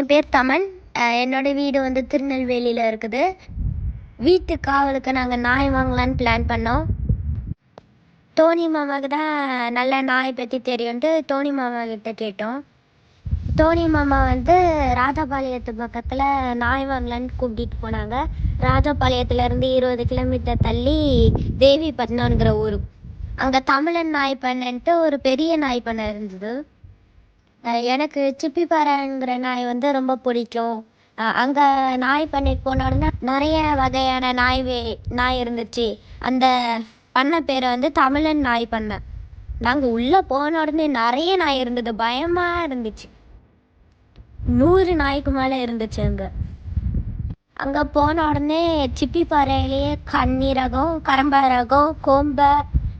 என் பேர் தமன். என்னோட வீடு வந்து திருநெல்வேலியில் இருக்குது. வீட்டு காவலுக்கு நாங்கள் நாய் வாங்கலான்னு பிளான் பண்ணோம். டோனி மாமாவுக்கு தான் நல்ல நாய் பற்றி தெரியும்ட்டு டோனி மாமா கிட்ட கேட்டோம். டோனி மாமா வந்து ராஜபாளையத்து பக்கத்தில் நாய் வாங்கலான்னு கூப்பிட்டு போனாங்க. ராஜபாளையத்துலேருந்து இருபது கிலோமீட்டர் தள்ளி தேவிப்பட்டினங்கிற ஊர். அங்கே தமிழன் நாய் பண்ணன்ட்டு ஒரு பெரிய நாய் பண்ணை இருந்தது. எனக்கு சிப்பி பாறைங்கிற நாய் வந்து ரொம்ப பிடிக்கும். அங்கே நாய் பண்ணைக்கு போன உடனே நிறைய வகையான நாய் வே நாய் இருந்துச்சு. அந்த பண்ணை பேர் வந்து தமிழன் நாய் பண்ணை. நாங்கள் உள்ளே போன உடனே நிறைய நாய் இருந்தது. பயமாக இருந்துச்சு. நூறு நாய்க்கு மேலே இருந்துச்சு அங்கே. அங்கே போன உடனே சிப்பிப்பாறையிலேயே கன்னி ரகம் கரம்பா ரகம் கோம்பை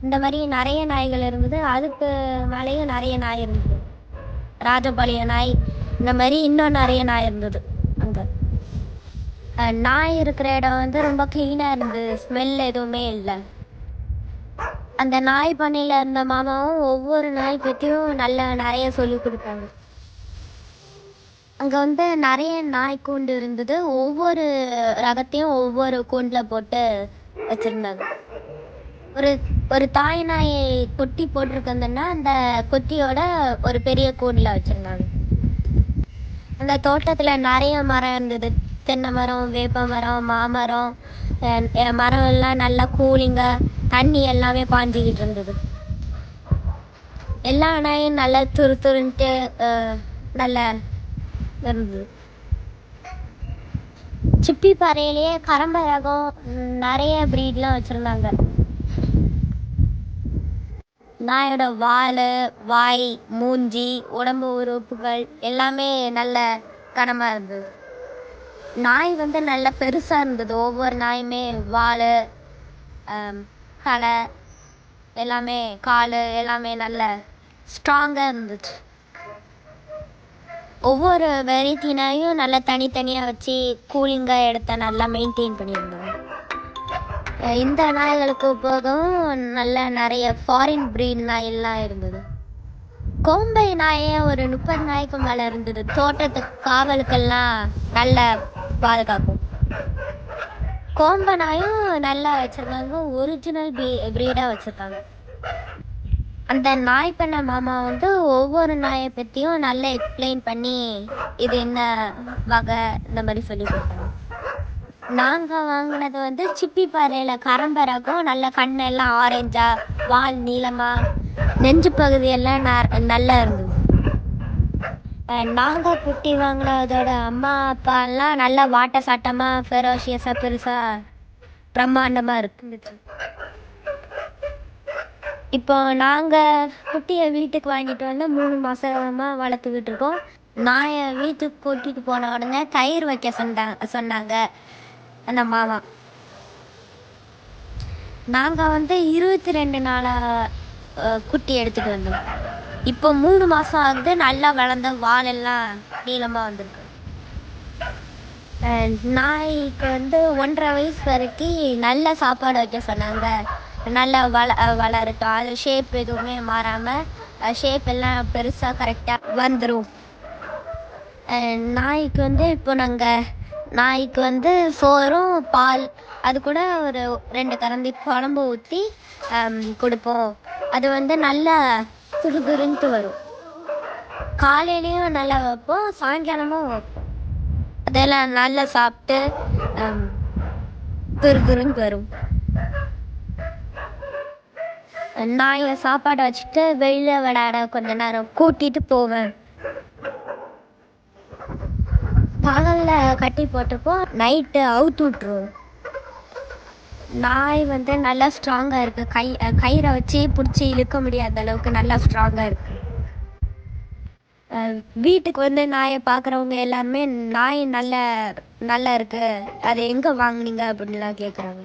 இந்த மாதிரி நிறைய நாய்கள் இருந்தது. அதுக்கு மேலேயும் நிறைய நாய் இருந்தது. ராஜபாளையம் நாய் இந்த மாதிரி இன்னும் நிறைய நாய் இருந்தது அங்கே. நாய் இருக்கிற இடம் வந்து ரொம்ப க்ளீனாக இருந்தது. ஸ்மெல் எதுவுமே இல்லை. அந்த நாய் பண்ணையில் இருந்த மாமாவும் ஒவ்வொரு நாய் பற்றியும் நல்ல நிறைய சொல்லி கொடுத்தாங்க. அங்கே வந்து நிறைய நாய் கூண்டு இருந்தது. ஒவ்வொரு ரகத்தையும் ஒவ்வொரு கூண்டில் போட்டு வச்சுருந்தாங்க. ஒரு ஒரு தாய் நாய் கொட்டி போட்டிருக்கந்தன்னா அந்த கொத்தியோட ஒரு பெரிய கூண்டில் வச்சுருந்தாங்க. அந்த தோட்டத்தில் நிறைய மரம் இருந்தது. தென்னை மரம் வேப்ப மரம் மாமரம் மரம் எல்லாம் நல்லா கூலிங்காக தண்ணி எல்லாமே பாஞ்சிக்கிட்டு இருந்தது. எல்லா நாயும் நல்லா துரு துருன்ட்டு நல்லா இருந்தது. சிப்பி பாறையிலேயே கரம்ப ரகம் நிறைய ப்ரீட்லாம் வச்சுருந்தாங்க. நாயோட வால் வாய் மூஞ்சி உடம்பு உறுப்புகள் எல்லாமே நல்ல கனமாக இருந்தது. நாய் வந்து நல்ல பெருசாக இருந்தது. ஒவ்வொரு நாயுமே வால் தலை எல்லாமே கால் எல்லாமே நல்ல ஸ்ட்ராங்காக இருந்துச்சு. ஒவ்வொரு வெரைட்டி நாயும் நல்லா தனித்தனியாக வச்சு கூலிங்காக இடத்த நல்லா மெயின்டைன் பண்ணியிருந்தாங்க இந்த நாய்களுக்கு போகவும் நல்ல நிறைய ஃபாரின் ப்ரீட் நாயெல்லாம் இருந்தது. கோம்பை நாயே ஒரு முப்பது நாய்க்கு மேலே இருந்தது. தோட்டத்துக்கு காவலுக்கெல்லாம் நல்ல பாதுகாக்கும் கோம்பை நாயும் நல்லா வச்சுருக்காங்க ஒரிஜினல் ப்ரீ ப்ரீடாக வச்சுருக்காங்க. அந்த நாய் பண்ண மாமா வந்து ஒவ்வொரு நாயை பற்றியும் நல்லா எக்ஸ்பிளைன் பண்ணி இது என்ன வகை இந்த மாதிரி சொல்லி கொடுத்தாங்க. நாங்கள் வாங்கினது வந்து சிப்பி பாறையில் கரம்பரகம் நல்ல கண்ணெல்லாம் ஆரஞ்சாக வால் நீளமாக நெஞ்சு பகுதியெல்லாம் ந நல்லா இருந்தது. நாங்கள் குட்டி வாங்கினதோட அம்மா அப்பாலாம் நல்லா வாட்ட சாட்டமாக ஃபெரோஷியஸாக பெருசாக பிரம்மாண்டமாக இருந்துச்சு. இப்போ நாங்கள் குட்டியை வீட்டுக்கு வாங்கிட்டு வந்து மூணு மாதமாக வளர்த்துக்கிட்டு இருக்கோம். நாயை வீட்டுக்கு கூட்டிகிட்டு போன உடனே கயிறு வைக்க சொன்னாங்க சொன்னாங்க. அந்த மாமா நாங்கள் வந்து இருபத்தி ரெண்டு நாளாக குட்டி எடுத்துகிட்டு வந்தோம். இப்போ மூணு மாதம் ஆகுது நல்லா வளர்ந்த வாலெல்லாம் நீளமாக வந்திருக்கு. நாய்க்கு வந்து ஒன்றரை வயசு வரைக்கும் நல்ல சாப்பாடு வைக்க சொன்னாங்க. நல்லா வள வளரட்டும். அது ஷேப் எதுவுமே மாறாமல் ஷேப் எல்லாம் பெருசாக கரெக்டாக வந்துடும் நாய்க்கு வந்து இப்போ நாங்கள் நாய்க்கு வந்து சோறும் பால் அது கூட ஒரு ரெண்டு கரண்டி குழம்பு ஊற்றி கொடுப்போம். அது வந்து நல்லா துருதுருன்ட்டு வரும். காலையிலையும் நல்லா வைப்போம் சாயங்காலமும் வைப்போம். அதெல்லாம் நல்லா சாப்பிட்டு துருதுருன்ட்டு வரும். நாயை சாப்பாடு வச்சுட்டு வெளியில் விளையாட கொஞ்ச நேரம் கூட்டிகிட்டு போவேன். பகலில் கட்டி போட்டிருப்போம் நைட்டு அவுத்து விட்ருவோம் நாய் வந்து நல்லா ஸ்ட்ராங்காக இருக்குது கை கயிறை வச்சு பிடிச்சி இழுக்க முடியாத அளவுக்கு நல்லா ஸ்ட்ராங்காக இருக்குது வீட்டுக்கு வந்து நாயை பார்க்குறவங்க எல்லாருமே நாய் நல்ல நல்லா இருக்குது அதை எங்கே வாங்கினீங்க? அப்படின்லாம் கேட்குறாங்க